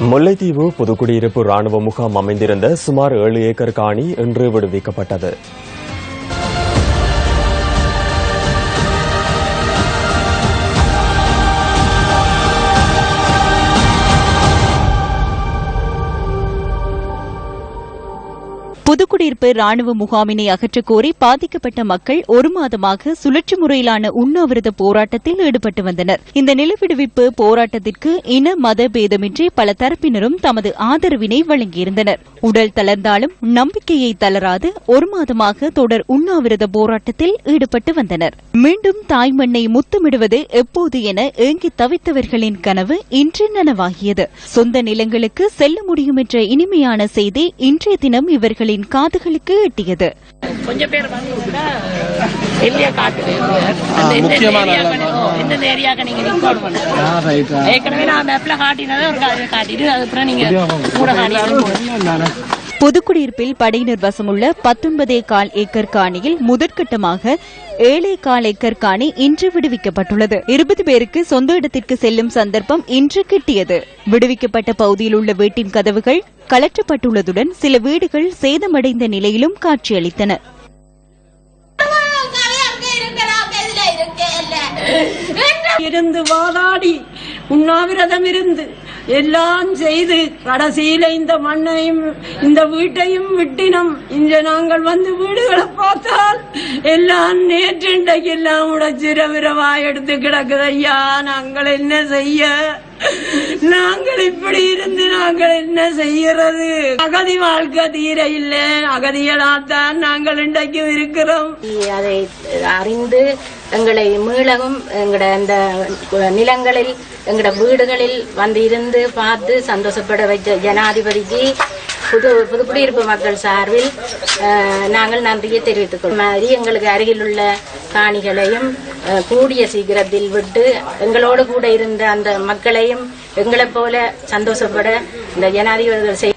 முல்லைத்தீவு புதுக்குடியிருப்பு ராணுவ முகாம் அமைந்திருந்த சுமார் ஏழு ஏக்கர் காணி இன்று விடுவிக்கப்பட்டது. புதுக்குடியிருப்பு ராணுவ முகாமினை அகற்றக் கோரி பாதிக்கப்பட்ட மக்கள் ஒரு மாதமாக சுழற்சி முறையிலான உண்ணாவிரத போராட்டத்தில் ஈடுபட்டு வந்தனர். இந்த நிலவிடுவிப்பு போராட்டத்திற்கு இன மத பேதமின்றி பல தரப்பினரும் தமது ஆதரவினை வழங்கியிருந்தனர். உடல் தளர்ந்தாலும் நம்பிக்கையை தளராது ஒரு மாதமாக தொடர் உண்ணாவிரத போராட்டத்தில் ஈடுபட்டு வந்தனர். மீண்டும் தாய்மண்ணை முத்தமிடுவது எப்போது என ஏங்கி தவித்தவர்களின் கனவு இன்று நனவாகியது. சொந்த நிலங்களுக்கு செல்ல முடியும் என்ற இனிமையான செய்தி இன்றைய தினம் இவர்களின் காதுகளுக்கு எட்டியது. கொஞ்சம் பேர் எல்லையா காட்டுது. முக்கியமான இடம். எந்த ஏரியாக்க நீங்க ரெக்கார்ட் பண்ணுங்க. ஏற்கனவே நான் மேப்ல காட்டினதை ஒரு காட்டிட்டு அதுக்கப்புறம் நீங்க கூட புதுக்குடியிருப்பில் படையினர் வசமுள்ள பத்தொன்பதே கால் ஏக்கர் காணியில் முதற்கட்டமாக ஏழே கால் ஏக்கர் காணி இன்று விடுவிக்கப்பட்டுள்ளது. இருபது பேருக்கு சொந்த இடத்திற்கு செல்லும் சந்தர்ப்பம் இன்று கிட்டியது. விடுவிக்கப்பட்ட பகுதியில் உள்ள வீட்டின் கதவுகள் கலற்றப்பட்டுள்ளதுடன் சில வீடுகள் சேதமடைந்த நிலையிலும் காட்சியளித்தன. இருந்து வாதாடி உண்ணாவிரதம் இருந்து எல்லாம் செய்து கடைசியில இந்த மண்ணையும் இந்த வீட்டையும் விட்டினம். இங்க நாங்கள் வந்து வீடுகளை பார்த்தால் எல்லாம் நேற்று இன்றைக்கு எல்லாம் உடைச்சிரவிரவா எடுத்து கிடக்குது. ஐயா நாங்கள் என்ன செய்ய? நாங்கள் இப்படி இருந்து நாங்கள் என்ன செய்யறது அகதி வாழ்க்கை தீர இல்ல. அகதிகளாத்தான் நாங்கள் இன்றைக்கும் இருக்கிறோம். அதை அறிந்து எங்களை மீளவும் எங்களோட அந்த நிலங்களில் எங்களோட வீடுகளில் வந்து இருந்து பார்த்து சந்தோஷப்பட வைத்த ஜனாதிபதிக்கு புது புதுக்குடியிருப்பு மக்கள் சார்பில் நாங்கள் நன்றியை தெரிவித்துக் கொள்ளும் மாதிரி எங்களுக்கு அருகில் உள்ள காணிகளையும் கூடிய சீக்கிரத்தில் விட்டு எங்களோடு கூட இருந்த அந்த மக்களையும் எங்களைப் போல சந்தோஷப்பட இந்த ஜனாதிபதிகள் செய்